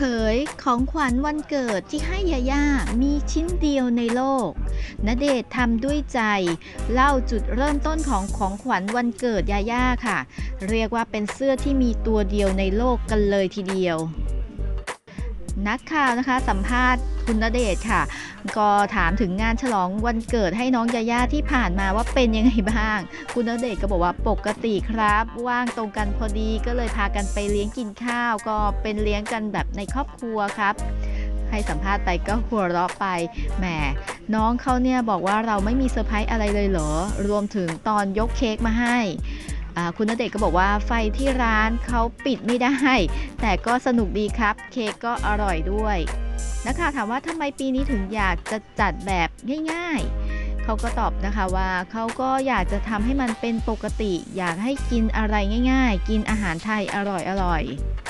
เผยของขวัญวันเกิดที่ให้ยาย่ามีชิ้นเดียวในโลกณเดชทำด้วยใจ เล่าจุดเริ่มต้นของของขวัญวันเกิดยาย่าค่ะ เรียกว่าเป็นเสื้อที่มีตัวเดียวในโลกกันเลยทีเดียว นักข่าวนะคะสัมภาษณ์ คุณณเดชค่ะ ก็ถามถึงงานฉลองวันเกิดให้น้องยาย่าที่ผ่านมาว่าเป็นยังไงบ้าง คุณณเดชก็บอกว่าปกติครับ ว่างตรงกันพอดีก็เลยพากันไปเลี้ยงกินข้าว ก็เป็นเลี้ยงกันแบบในครอบครัวครับให้สัมภาษณ์ไปก็หัวเราะไปแหมน้องเขาเนี่ยบอกว่าเราไม่มีเซอร์ไพรส์อะไรเลยเหรอ รวมถึงตอนยกเค้กมาให้อ่าคุณณเดชก็บอกว่าไฟที่ร้านเขาปิดไม่ได้ แต่ก็สนุกดีครับ เค้กก็อร่อยด้วย นักข่าวถามว่าทำไมปีนี้ถึงอยากจะจัดแบบง่าย ๆ เขาก็ตอบนะคะว่าเขาก็อยากจะทำให้มันเป็นปกติ อยากให้กินอะไรง่าย ๆ กินอาหารไทยอร่อยๆ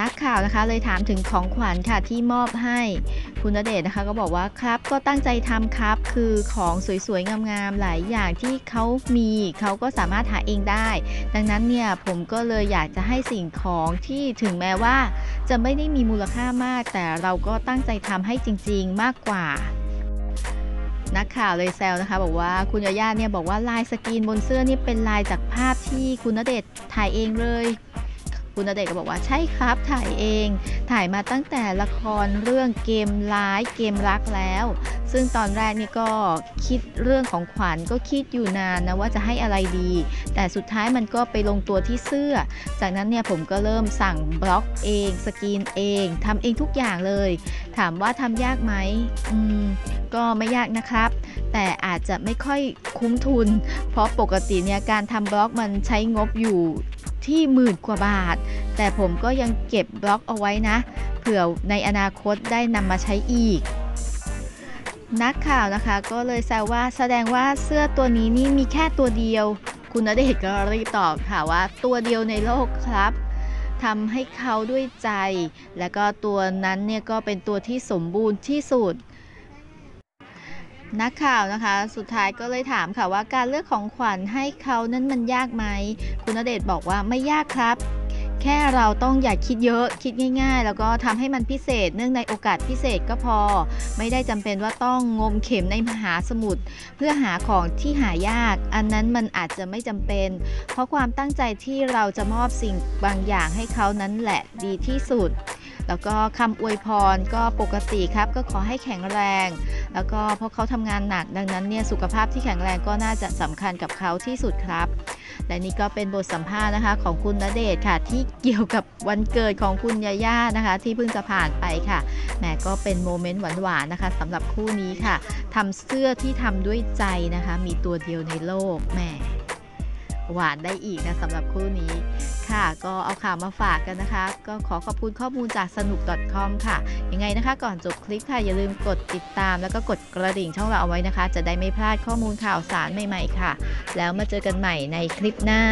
นักข่าวนะคะเลยถามถึงของขวัญค่ะที่มอบให้คุณณเดชน์นะคะก็บอกว่าครับก็ตั้งใจทำครับคือของสวยๆ งามๆหลายอย่างที่เขามีเขาก็สามารถหาเองได้ ดังนั้นเนี่ยผมก็เลยอยากจะให้สิ่งของที่ถึงแม้ว่า จะไม่ได้มีมูลค่ามาก แต่เราก็ตั้งใจทำให้จริง ๆ มากกว่านักข่าวเลยแซวนะคะ บอกว่าคุณยาย่าเนี่ยบอกว่าลายสกรีนบนเสื้อนี่เป็นลายจากภาพที่คุณณเดชน์ถ่ายเองเลย คุณณเดชก็บอกว่าใช่ครับถ่ายเอง ถ่ายมาตั้งแต่ละครเรื่องเกมร้ายเกมรักแล้ว ซึ่งตอนแรกนี่ก็คิดเรื่องของขวัญก็คิดอยู่นานนะว่าจะให้อะไรดี แต่สุดท้ายมันก็ไปลงตัวที่เสื้อ จากนั้นเนี่ยผมก็เริ่มสั่งบล็อกเอง สกรีนเองทำเองทุกอย่างเลย ถามว่าทำยากไหมอืมก็ไม่ยากนะครับ แต่อาจจะไม่ค่อยคุ้มทุน เพราะปกติเนี่ยการทำบล็อกมันใช้งบอยู่ ที่หมื่นกว่าบาท แต่ผมก็ยังเก็บบล็อกเอาไว้นะ เผื่อในอนาคตได้นำมาใช้อีก นักข่าวนะคะก็เลยแซวว่าแสดงว่าเสื้อตัวนี้นี่มีแค่ตัวเดียว คุณณเดชน์ก็รีบตอบค่ะว่าตัวเดียวในโลกครับทำให้เขาด้วยใจ และก็ตัวนั้นเนี่ยก็เป็นตัวที่สมบูรณ์ที่สุด นักข่าวนะคะ สุดท้ายก็เลยถามค่ะว่าการเลือกของขวัญให้เขานั้นมันยากไหม คุณณเดชน์บอกว่าไม่ยากครับ แค่เราต้องอย่าคิดเยอะคิดง่าย ๆ แล้วก็ทำให้มันพิเศษ เนื่องในโอกาสพิเศษก็พอ ไม่ได้จำเป็นว่าต้องงมเข็มในมหาสมุทรเพื่อหาของที่หายาก อันนั้นมันอาจจะไม่จำเป็น เพราะความตั้งใจที่เราจะมอบสิ่งบางอย่างให้เขานั้นแหละดีที่สุดแล้วก็คำอวยพรก็ปกติครับก็ขอให้แข็งแรง แล้วก็เพราะเขาทำงานหนักดังนั้นเนี่ยสุขภาพที่แข็งแรงก็น่าจะสำคัญกับเขาที่สุดครับ และนี่ก็เป็นบทสัมภาษณ์นะคะของคุณณเดชน์ค่ะ ที่เกี่ยวกับวันเกิดของคุณยาย่านะคะ ที่เพิ่งจะผ่านไปค่ะแหมก็เป็นโมเมนต์หวานๆนะคะสำหรับคู่นี้ค่ะทำเสื้อที่ทำด้วยใจนะคะ มีตัวเดียวในโลกแหมหวานได้อีกนะสำหรับคู่นี้ ค่ะ ก็เอาข่าวมาฝากกันนะคะ ก็ขอขอบคุณข้อมูลจากสนุก .com ค่ะ ยังไงนะคะ ก่อนจบคลิปค่ะ อย่าลืมกดติดตาม แล้วก็กดกระดิ่งช่องเราเอาไว้นะคะ จะได้ไม่พลาดข้อมูลข่าวสารใหม่ๆค่ะ แล้วมาเจอกันใหม่ในคลิปหน้า